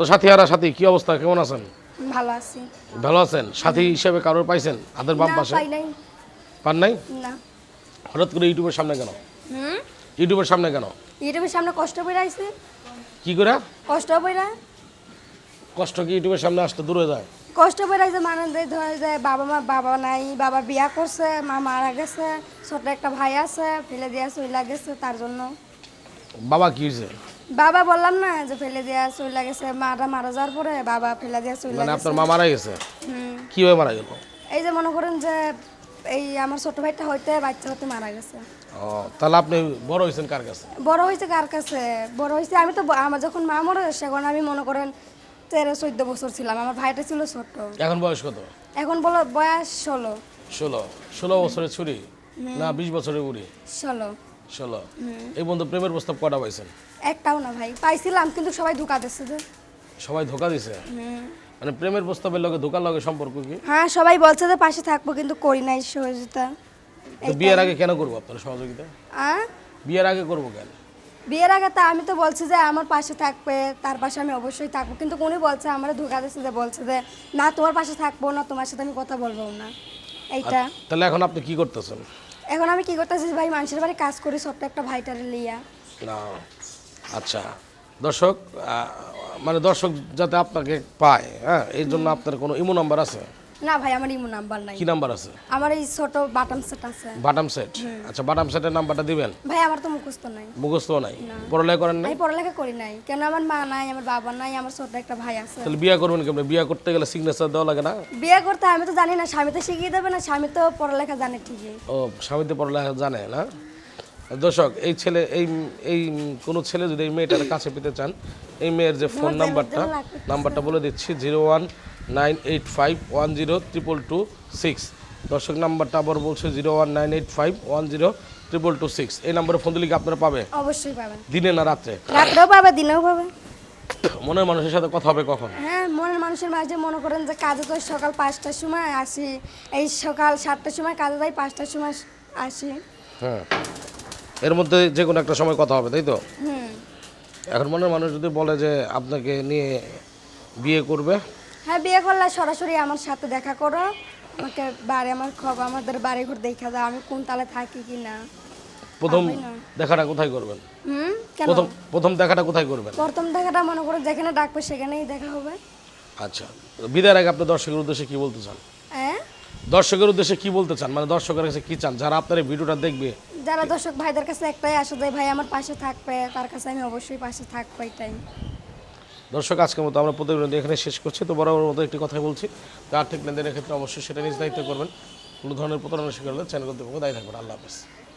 তো সাথীহারা সাথী কি অবস্থা? কেমন আছেন? ভালো আছি। ভালো আছেন? সাথী হিসেবে কারোর পাইছেন? হাতের বাম পাশে? পাই নাই। পান নাই? না। হঠাৎ করে ইউটিউবের সামনে কেন? হুম? ইউটিউবের সামনে কেন? ইউটিউবের সামনে কষ্ট পড়ে আইছে। কি করে কষ্ট পড়ে কষ্ট কি ইউটিউবের সামনে আসতে দূরে যায়? কষ্ট পড়ে আইছে মানে ধরে যে বাবা মা বাবা নাই বাবা বিয়া করছে মা মারা গেছে ছোট একটা ভাই আছে ফেলে দিয়া চইলা গেছে তার জন্য। বাবা কি হয়েছে বাবা বললাম না যে ফেলে দিয়া চইলা গেছে মাটা মারা যাওয়ার পরে বাবা ফেলে দিয়া চইলা মানে আপনার মা মারা গেছে? হুম। কীভাবে মারা গেল? এই যে মনে করেন যে এই আমার ছোট ভাইটা হইতে বাচ্চা হতে মারা গেছে। ও তাহলে আপনি বড় হয়েছেন কার কাছে? বড় হয়েছে কার কাছে? বড় হয়েছে আমি তো আমার যখন মা মরে সেখন আমি মনে করেন তেরো চোদ্দ বছর ছিলাম। আমার ভাইটা ছিল ছোট। এখন বয়স কত? এখন বলো বয়স ষোলো। ষোলো। ষোলো বছরের ছুরি? না বিশ বছরের বুড়ি ষোলো। ষোলো এই বন্ধু প্রেমের প্রস্তাব কটা পাইছেন? একটাও না ভাই পাইছিলাম কিন্তু সবাই ধোকা দিচ্ছে যে। সবাই ধোকা দিছে? মানে প্রেমের প্রস্তাবের লগে ধোকার লগে সম্পর্ক কি? হ্যাঁ সবাই বলছে যে পাশে থাকব কিন্তু করি নাই সহযোগিতা। তো বিয়ের আগে কেন করব আপনার সহযোগিতা? আ? বিয়ের আগে করব কেন? বিয়ের আগে তা আমি তো বলছি যে আমার পাশে থাকবে তার পাশে আমি অবশ্যই থাকব। কিন্তু উনি বলছে আমার ধোকা দিচ্ছে যে বলছে যে না তোমার পাশে থাকব না তোমার সাথে আমি কথা বলব না। এইটা। তাহলে এখন আপনি কি করতেছেন? এখন আমি কি করতেছি ভাই মানুষের বাড়ি কাজ করি সবটা একটা ভাইটারে লিয়া না আচ্ছা। দর্শক মানে দর্শক যাতে আপনাকে পায় হ্যাঁ এর জন্য আপনার কোনো ইমো নাম্বার আছে? না ভাই আমার ইমো নাম্বার নাই। কি নাম্বার আছে? আমার এই ছোট বাটাম সেট আছে। বাটাম সেট? আচ্ছা বাটাম সেটের নাম্বারটা দিবেন? ভাই আমার তো মুখস্থ নাই। মুখস্থ নাই? পড়ালেখা করেন নাই? আমি পড়ালেখা করি নাই। কেন আমার মা নাই আমার বাবা নাই আমার ছোট একটা ভাই আছে। তাহলে বিয়ে করবেন কেমন? বিয়ে করতে গেলে সিগনেচার দেওয়া লাগে না? বিয়ে করতে আমি তো জানি না স্বামী তো শিখিয়ে দেবে না স্বামী তো পড়ালেখা জানে ঠিকই। ও স্বামীতে পড়ালেখা জানে না? দর্শক এই ছেলে এই এই কোনো ছেলে যদি এই মেয়েটার কাছে পেতে চান এই মেয়ের যে ফোন নাম্বারটা নাম্বারটা বলে দিচ্ছি zero one nine eight five one zero triple two six. দর্শক নাম্বারটা আবার বলছে zero one nine eight five one zero triple two six. এই নাম্বারে ফোন দিলে কি আপনারা পাবে অবশ্যই পাবেন। দিনে না রাত্রে? রাত্রেও পাবে দিনেও পাবে। মনের মানুষের সাথে কথা হবে কখন? হ্যাঁ মনের মানুষের মাঝে মনে করেন যে কাজে তো সকাল পাঁচটার সময় আসি। এই সকাল সাতটার সময় কাজে যাই পাঁচটার সময় আসি। হ্যাঁ। এর মধ্যে যে কোনো একটা সময় কথা হবে তাই তো? হুম। এখন মনের মানুষ যদি বলে যে আপনাকে নিয়ে বিয়ে করবে হ্যাঁ বিয়ে করলে সরাসরি আমার সাথে দেখা করো। আমাকে বাড়ি আমার খবর আমাদের বাড়ি ঘর দেখা দাও আমি কোন তালে থাকি কি না। প্রথম দেখাটা কোথায় করবেন? হুম? কেন? প্রথম প্রথম দেখাটা কোথায় করবেন? প্রথম দেখাটা মনে করো যেখানে ডাকবে সেখানেই দেখা হবে। আচ্ছা বিদায়ের আগে আপনি দর্শকের উদ্দেশ্যে কি বলতে চান? হ্যাঁ দর্শকের উদ্দেশ্যে কি বলতে চান? মানে দর্শকের কাছে কি চান? যারা আপনার এই ভিডিওটা দেখবে যারা দর্শক ভাইদের কাছে একটাই আসে যে ভাই আমার পাশে থাকবে তার কাছে আমি অবশ্যই পাশে থাকব এটাই। দর্শক, আজকের মতো আমরা প্রতিবেদন এখানে শেষ করছি। তো বরাবর মতো একটি কথাই বলছি তো আর্থিক লেনদেনের ক্ষেত্রে অবশ্যই সেটা নিজ দায়িত্ব করবেন। কোনো ধরনের প্রতারণা শিকার হলে চ্যানেল কর্তৃপক্ষ দায়ী থাকবেন। আল্লাহ হাফেজ।